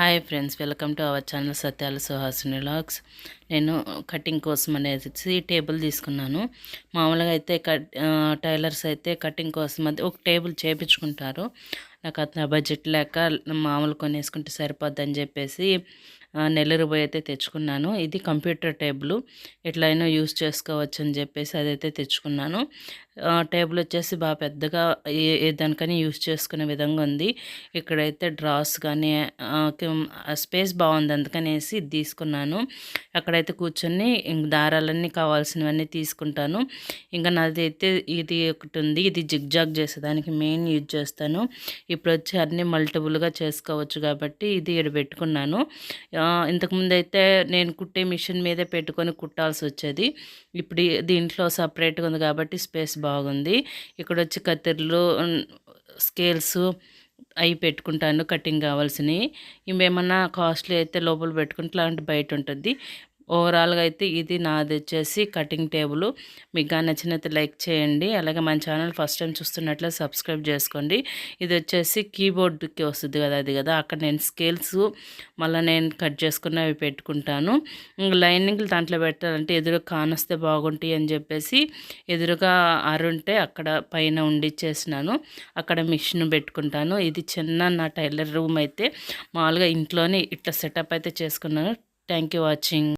Hi friends welcome to our channel Satyala Suhasini logs నేను cutting కోసం అనేసి table తీసుకున్నాను. మామూలుగా అయితే కట్ టైలర్స్ అయితే కటింగ్ కోసం అది ఒక టేబుల్ చేపించుకుంటారు. నాకు అతను బడ్జెట్ లేక మామూలు కొనేసుకుంటే సరిపోద్దని చెప్పేసి నెల్లూరు పోయి అయితే తెచ్చుకున్నాను. ఇది కంప్యూటర్ టేబుల్. ఎట్లయినా యూస్ చేసుకోవచ్చు అని చెప్పేసి అదైతే తెచ్చుకున్నాను. టేబుల్ వచ్చేసి బాగా పెద్దగా ఏ దానికని యూస్ చేసుకునే విధంగా ఉంది. ఇక్కడైతే డ్రాస్ కానీ స్పేస్ బాగుంది అందుకనేసి తీసుకున్నాను. అక్కడైతే కూర్చొని దారాలన్నీ కావాల్సినవన్నీ తీసుకుంటాను. ఇంకా నాది అయితే ఇది ఒకటి ఉంది. ఇది జిగ్జాగ్ చేసేదానికి మెయిన్ యూజ్ చేస్తాను. ఇప్పుడు వచ్చి అన్నీ మల్టిపుల్గా చేసుకోవచ్చు కాబట్టి ఇది ఇక్కడ పెట్టుకున్నాను. ఇంతకుముందు అయితే నేను కుట్టే మిషన్ మీదే పెట్టుకొని కుట్టాల్సి వచ్చేది ఇప్పుడు దీంట్లో సపరేట్గా ఉంది కాబట్టి స్పేస్ బాగుంది బాగుంది. ఇక్కడ వచ్చి కత్తెరలు స్కేల్స్ అవి పెట్టుకుంటాను కటింగ్ కావాల్సినవి. ఇవేమన్నా కాస్ట్లీ అయితే లోపల పెట్టుకుంటే లాంటి బయట ఉంటుంది. ఓవరాల్గా అయితే ఇది నాది వచ్చేసి కటింగ్ టేబుల్. మీకు కానీ నచ్చినట్టు లైక్ చేయండి. అలాగే మన ఛానల్ ఫస్ట్ టైం చూస్తున్నట్లే సబ్స్క్రైబ్ చేసుకోండి. ఇది వచ్చేసి కీబోర్డ్కి వస్తుంది కదా అది కదా. అక్కడ నేను స్కేల్స్ మళ్ళీ నేను కట్ చేసుకుని అవి పెట్టుకుంటాను లైనింగ్ దాంట్లో పెట్టాలంటే ఎదురు కానొస్తే బాగుంటాయి అని చెప్పేసి ఎదురుగా అరుంటే అక్కడ పైన ఉండిచ్చేసినాను. అక్కడ మిషన్ పెట్టుకుంటాను. ఇది చిన్న నా టైలర్ రూమ్ అయితే మామూలుగా ఇంట్లోనే ఇట్లా సెటప్ అయితే చేసుకున్నాను. Thank you watching.